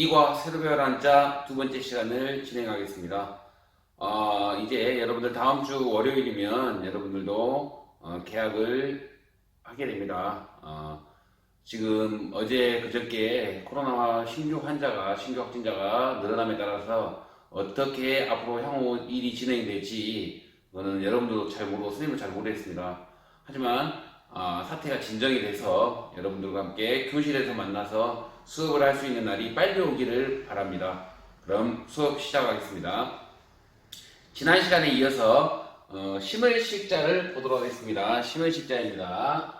이과 새로 배울 한자 두 번째 시간을 진행하겠습니다. 어, 이제 여러분들 다음 주 월요일이면 여러분들도 어, 계약을 하게 됩니다. 어, 지금 어제 그저께 코로나 신규 환자가, 신규 확진자가 늘어남에 따라서 어떻게 앞으로 향후 일이 진행될지 그거는 여러분들도 잘 모르고 선생님도 잘 모르겠습니다. 하지만 아, 사태가 진정이 돼서 여러분들과 함께 교실에서 만나서 수업을 할 수 있는 날이 빨리 오기를 바랍니다. 그럼 수업 시작하겠습니다. 지난 시간에 이어서 어, 심을식자를 보도록 하겠습니다. 심을식자입니다.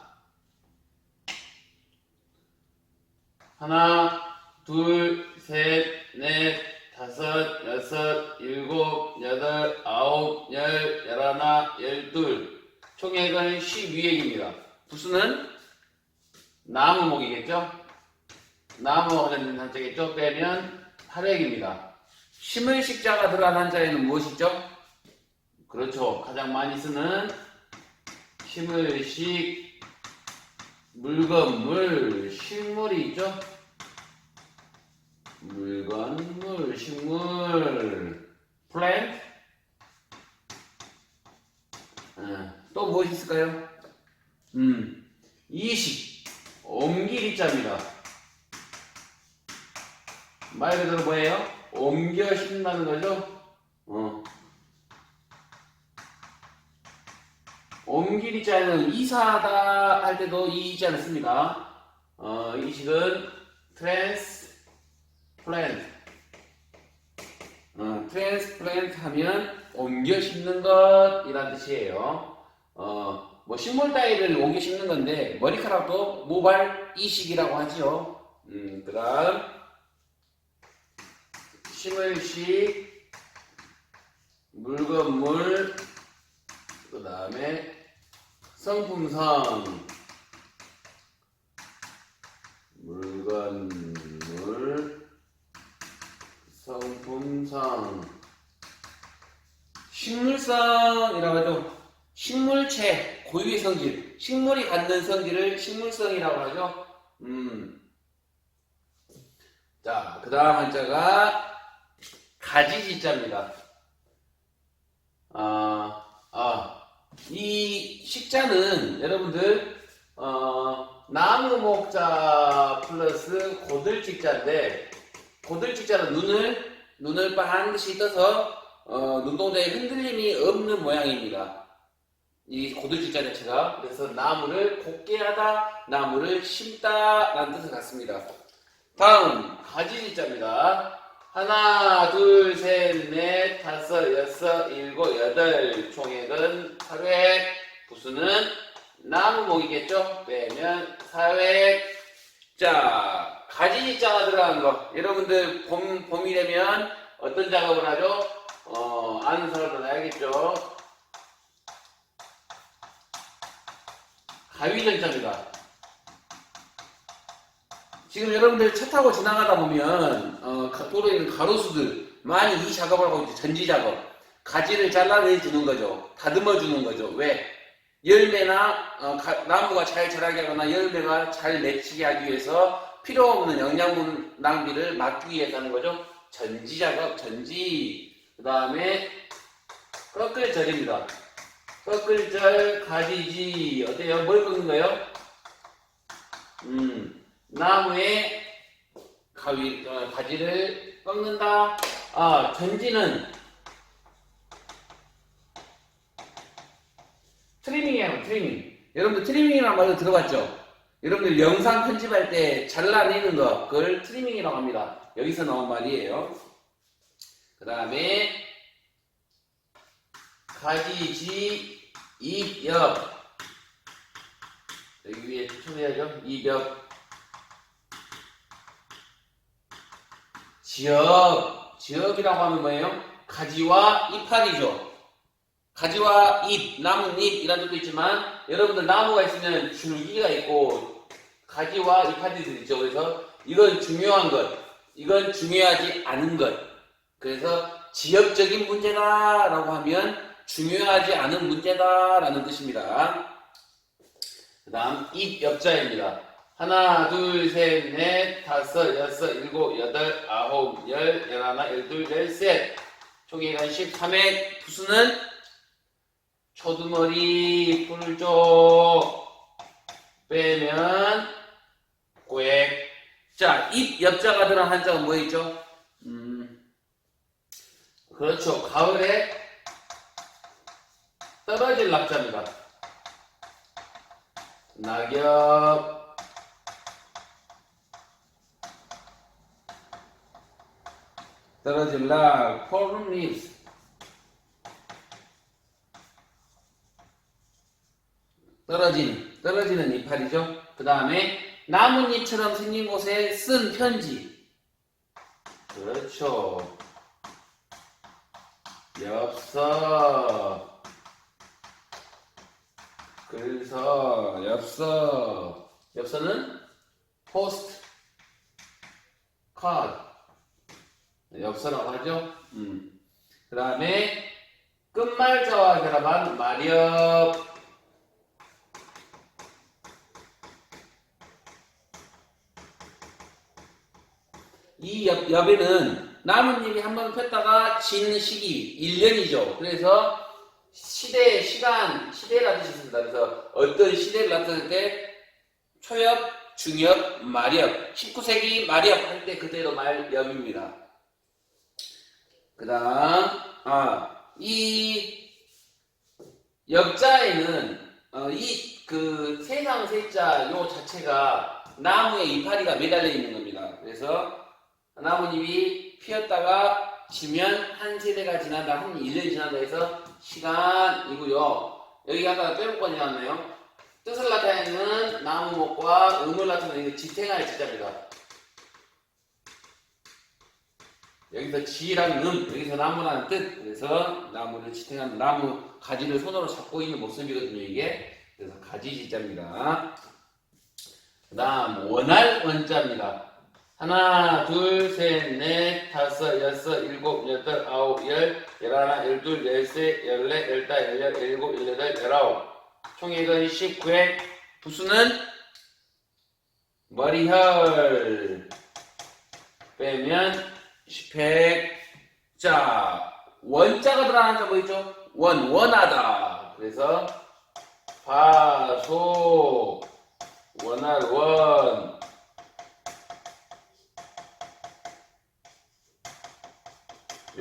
하나, 둘, 셋, 넷, 다섯, 여섯, 일곱, 여덟, 아홉, 열, 열하나, 열둘. 총액은 12액입니다. 부수는 나무목이겠죠? 나무와 관련된 한자겠죠? 빼면 8액입니다. 심을 식자가 들어간 한자에는 무엇이죠? 그렇죠. 가장 많이 쓰는 심을 식, 물건, 물, 식물이 있죠? 물건, 물, 식물, 플랜트, 어, 또 무엇이 있을까요? 음, 이식, 옮기리자입니다. 말 그대로 뭐예요? 옮겨 심는다는 거죠? 어. 옮기리자는 이사하다 할 때도 이 이자를 씁니다. 어, 이식은 트랜스 플랜트. 어, 트랜스플랜트 하면 옮겨 심는 것이란 뜻이에요. 어, 뭐 식물 따위를 옮겨 심는 건데 머리카락도 모발 이식이라고 하지요. 음, 그다음 심을식 물건물 그다음에 성품성 물건물 성품성 식물성이라고 하죠. 식물체 고유의 성질 식물이 갖는 성질을 식물성이라고 하죠. 음. 자, 그 다음 한자가 가지지자입니다. 아, 아, 이 식자는 여러분들, 어, 나무 목자 플러스 고들직자인데, 고들직자는 눈을, 눈을 반드시 떠서, 어, 눈동자에 흔들림이 없는 모양입니다. 이 고들직자 자체가. 그래서 나무를 곱게 하다, 나무를 심다, 라는 뜻을 갖습니다. 다음, 가지지자입니다. 하나, 둘, 셋, 넷, 다섯, 여섯, 일곱, 여덟. 총액은 8획. 부수는 나무목이겠죠? 빼면 4획. 자, 가지자가 들어간 거. 여러분들 봄, 봄이 되면 어떤 작업을 하죠? 어, 아는 사람들은 알겠죠? 가위전자입니다. 지금 여러분들 차 타고 지나가다 보면 어, 가- 도로에 있는 가로수들 많이 이 작업을 하고 있죠. 전지 작업. 가지를 잘라내 주는 거죠. 다듬어 주는 거죠. 왜? 열매나 어, 가- 나무가 잘 자라게 하거나 열매가 잘 맺히게 하기 위해서 필요 없는 영양분 낭비를 막기 위해서 하는 거죠. 전지 작업, 전지. 그 다음에 꺾을 절입니다. 꺾을 절, 가지지. 어때요? 뭘 꺾는 거예요? 음. 나무에 가위, 어, 가지를 꺾는다. 아, 전지는 트리밍이에요, 트리밍. 여러분들 트리밍이라는 말도 들어봤죠? 여러분들 영상 편집할 때 잘라내는 거, 그걸 트리밍이라고 합니다. 여기서 나온 말이에요. 그 다음에 가지지, 입엽. 여기 위에 초대하죠? 입엽. 지엽, 지엽이라고 하면 뭐예요? 가지와 이파리죠. 가지와 잎, 나뭇잎 이란 뜻도 있지만 여러분들 나무가 있으면 줄기가 있고 가지와 이파리들 있죠. 그래서 이건 중요한 것, 이건 중요하지 않은 것. 그래서 지역적인 문제다 라고 하면 중요하지 않은 문제다라는 뜻입니다. 그 다음 입 엽자입니다. 하나, 둘, 셋, 넷, 다섯, 여섯, 일곱, 여덟, 아홉, 열, 열하나, 열둘, 열셋. 총회가 13회. 부수는 초두머리 풀조 빼면 꽥. 자, 입 옆자가 들어간 한자가 뭐 있죠? 음, 그렇죠. 가을에 떨어질 낙자입니다. 낙엽. 떨어질 락, fallen leaves. 떨어지는, 떨어지는 이파리죠. 그 다음에 나뭇잎처럼 생긴 곳에 쓴 편지. 그렇죠. 엽서. 글서, 엽서. 엽서는 포스트, 카드. 엽서라고 하죠. 음. 그 다음에 끝말자와 결합한 마렵. 이 엽, 엽에는 나뭇잎이 한 번 폈다가 진 시기 1년이죠. 그래서 시대, 시간, 시대라는 뜻이 있습니다. 그래서 어떤 시대를 나타낼 때 초엽, 중엽, 말엽, 19세기 말엽 할때 그대로 말엽입니다. 그 다음, 아, 이 역자에는 어, 이그 세상 세자 요 자체가 나무에 이파리가 매달려 있는 겁니다. 그래서 나뭇잎이 피었다가 지면 한 세대가 지난다, 한 1년이 지난다 해서 시간이고요. 여기 아까 빼먹고 나왔네요. 뜻을 나타내는 나무목과 음을 나타내는 지탱할 지자입니다. 여기서 지랑 음, 여기서 나무라는 뜻. 그래서 나무를 지탱하는 나무 가지를 손으로 잡고 있는 모습이거든요, 이게. 그래서 가지 지자입니다. 그 다음, 원할 원자입니다. 하나, 둘, 셋, 넷, 다섯, 여섯, 일곱, 여덟, 아홉, 열, 열하나, 열둘, 열셋, 열넷, 열다, 열여, 열일곱, 열여덟, 열아홉. 총액은 19회. 부수는 머리혈. 빼면 10회. 자, 원자가 들어가는 거 뭐있죠? 원, 원하다. 그래서 파소, 원할 원.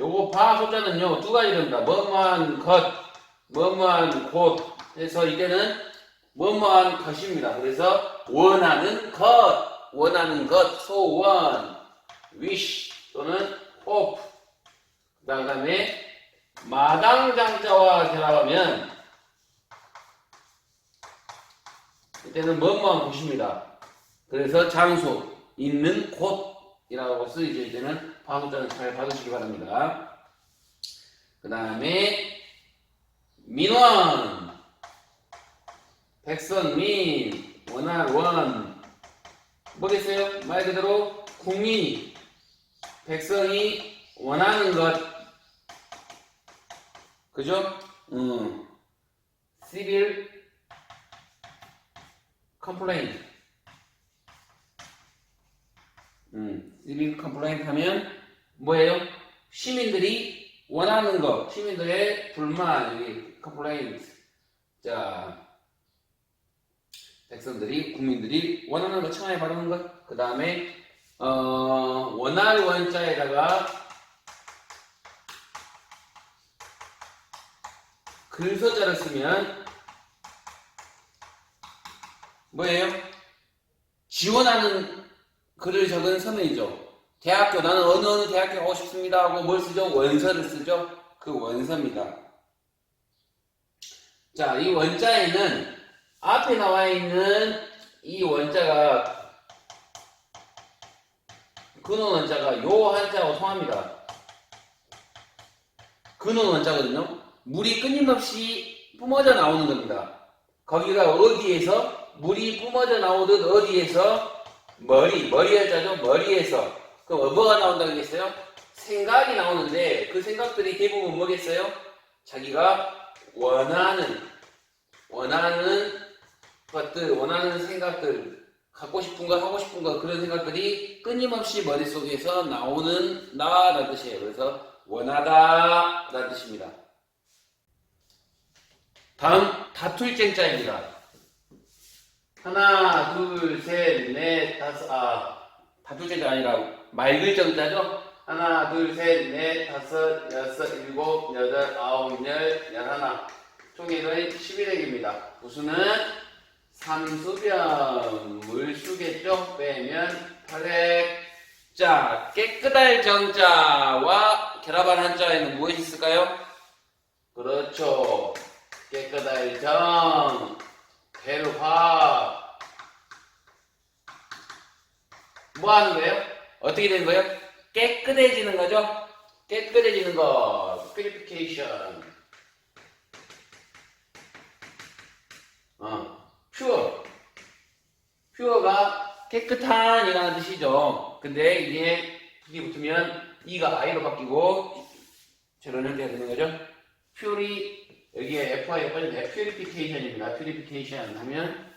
요거 파소자는요, 두 가지 됩니다. 뭐뭐한 것, 뭐뭐한 곳. 해서 이때는 뭐뭐한 것입니다. 그래서 원하는 것, 원하는 것, 소원, wish 또는 hope. 그 다음에 마당장자와 결합하면 이때는 뭐뭐한 곳입니다. 그래서 장소, 있는 곳이라고 쓰이죠. 이때는 파소자는 잘 받으시기 바랍니다. 그 다음에 민원, 백성민, 원할 원 뭐겠어요? 말 그대로 국민이 백성이 원하는 것 그죠? 음. civil complaint 음. civil complaint 하면 뭐예요? 시민들이 원하는 것 시민들의 불만 여기 complaint 자 백성들이 국민들이 원하는 것 청하에 바르는 것. 그 다음에 어, 원할 원자에다가 글서자를 쓰면 뭐예요? 지원하는 글을 적은 서명이죠. 대학교 나는 어느 어느 대학교 가고 싶습니다 하고 뭘 쓰죠? 원서를 쓰죠. 그 원서입니다. 자, 이 원자에는 앞에 나와 있는 이 원자가 근원 원자가 요 한자하고 통합니다. 근원 원자거든요. 물이 끊임없이 뿜어져 나오는 겁니다. 거기가 어디에서 물이 뿜어져 나오듯 어디에서 머리 머리 한자죠. 머리에서 그럼 뭐가 나온다고 했어요? 생각이 나오는데 그 생각들이 대부분 뭐겠어요? 자기가 원하는 원하는 것들, 원하는 생각들, 갖고 싶은 거 하고 싶은 거 그런 생각들이 끊임없이 머릿속에서 나오는 나라는 뜻이에요. 그래서 원하다 라는 뜻입니다. 다음 다툴 쟁자입니다. 하나, 둘, 셋, 넷, 다섯, 아, 쟁자 아니라 맑을 정자죠? 하나, 둘, 셋, 넷, 다섯, 여섯, 일곱, 여덟, 아홉, 열, 열하나. 총액은 11액입니다. 구수는 삼수변, 물수겠죠? 빼면 8액. 자, 깨끗할 정자와 결합한 한자에는 무엇이 있을까요? 그렇죠. 깨끗할 정, 벨화. 뭐 하는 거예요? 어떻게 되는 거예요? 깨끗해지는 거죠? 깨끗해지는 거. purification. 어, pure. pure가 깨끗한 이라는 뜻이죠. 근데 이게 불이 붙으면 이가 i로 바뀌고 저런 형태가 되는 거죠. pur이 여기에 FI가 빠진데 purification입니다. purification 하면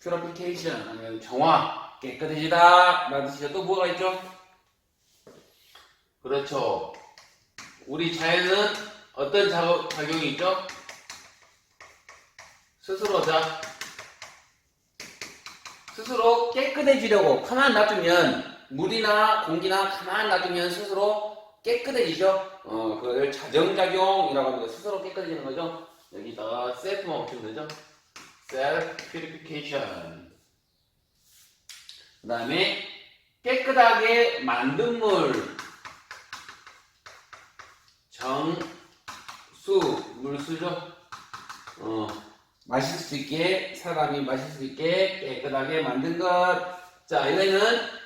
purification 하면 정화, 깨끗해지다 라는 뜻이죠. 또 뭐가 있죠? 그렇죠. 우리 자연은 어떤 작- 작용이 있죠? 스스로 자 스스로 깨끗해지려고 가만 놔두면 물이나 공기나 가만 놔두면 스스로 깨끗해지죠. 어, 그걸 자정작용이라고 합니다. 스스로 깨끗해지는 거죠. 여기다가 셀프만 붙이면 되죠. self purification. 그 다음에 깨끗하게 만든 물. 정수, 물수죠. 어, 마실 수 있게, 사람이 마실 수 있게 깨끗하게 만든 것. 자, 이거는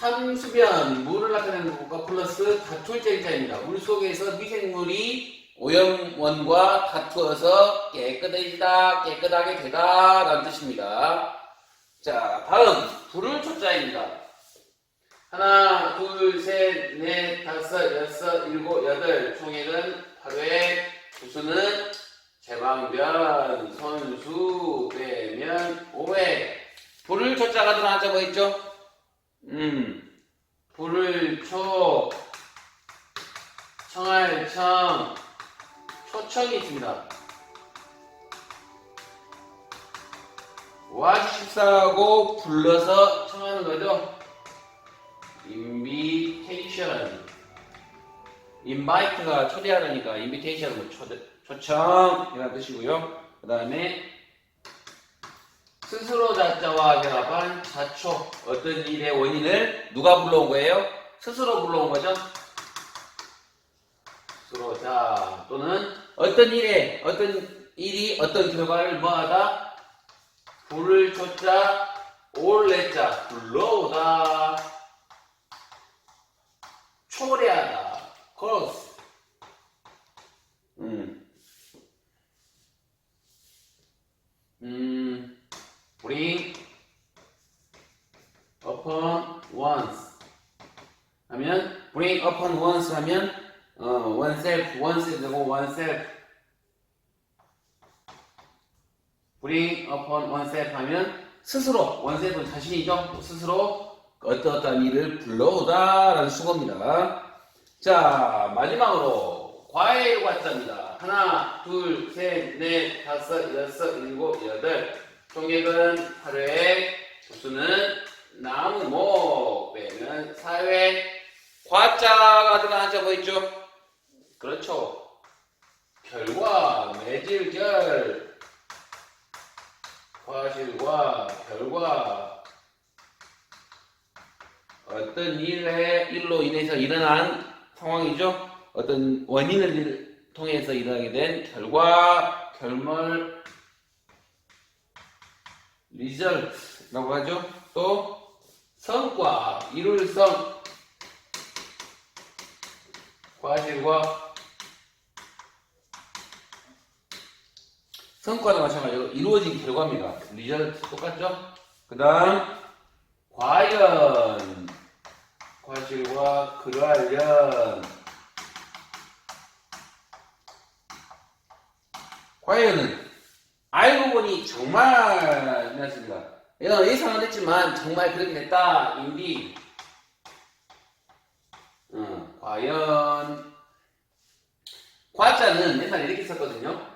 삼수변, 물을 나타내는 것과 플러스 다툴 쟁자입니다. 물 속에서 미생물이 오염원과 다투어서 깨끗해지다, 깨끗하게 되다 라는 뜻입니다. 자, 다음 불을 초자입니다. 하나, 둘, 셋, 넷, 다섯, 여섯, 일곱, 여덟 총액은 8회 구수는 제방변, 선수, 빼면 5회 불을 초자가 들어간 한자 뭐 있죠? 음, 불을 초, 청할 청, 초청이 있습니다. 와주십사하고 불러서 청하는 거죠. invitation. invite가 초대하라니까 invitation은 초대, 초청이라는 뜻이고요. 그 다음에 스스로 자자와 결합한 자초 어떤 일의 원인을 누가 불러온 거예요? 스스로 불러온 거죠. 스스로 자 또는 어떤 일에 어떤 일이 어떤 결과를 뭐하다 불을 쫓자 올레자 불러오다 초래하다 cause 음. 음. Bring upon once 하면 bring upon once 하면 어, oneself, oneself 되고 oneself bring upon oneself 하면 스스로 oneself은 자신이죠 스스로 어떠어떠한 일을 불러오다 라는 수고입니다 자 마지막으로 과일 과자입니다 하나 둘셋넷 다섯 여섯 일곱 여덟 총액은 8회 수는 나무목 빼면 4회 과자가 들어간 뭐 있죠? 그렇죠 결과 매질결 과실과 결과 어떤 일에 일로 인해서 일어난 상황이죠. 어떤 원인을 일- 통해서 일어나게 된 결과, 결말, 리절트라고 하죠. 또 성과, 이룰 성, 과실과 성과도 마찬가지로 이루어진 결과입니다. 리절트 똑같죠? 그 다음 과연 과실과 그러하련 과연은 알고 보니 정말 이났습니다. 이건 예상은 했지만 정말 그렇게 됐다. 인디. 어, 과연 과자는 옛날에 이렇게 썼거든요.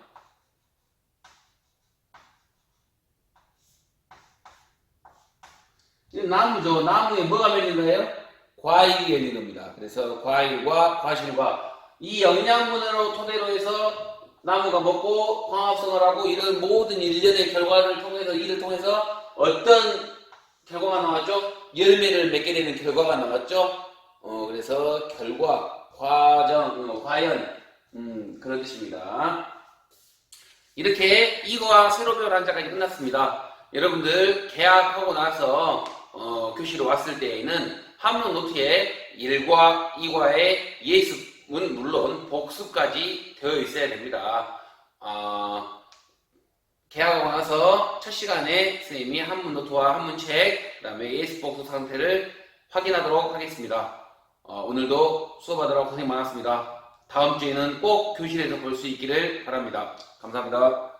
이 나무죠. 나무에 뭐가 열린 거예요? 과일이 열린 겁니다. 그래서 과일과 과실과 이 영양분으로 토대로 해서 나무가 먹고 광합성을 하고 이런 모든 일련의 결과를 통해서 이를 통해서 어떤 결과가 나왔죠? 열매를 맺게 되는 결과가 나왔죠? 어, 그래서 결과, 과정, 어, 과연 음, 그런 뜻입니다. 이렇게 세로 배울 한자까지 끝났습니다. 여러분들 계약하고 나서 어, 교실에 왔을 때에는 한문 노트에 1과 2과의 예습 은 물론 복습까지 되어 있어야 됩니다. 아, 계약하고 나서 첫 시간에 선생님이 한문 노트와 한문 책, 그 다음에 예습 복습 상태를 확인하도록 하겠습니다. 어, 오늘도 수업하느라 고생 많았습니다. 다음 주에는 꼭 교실에서 볼 수 있기를 바랍니다. 감사합니다.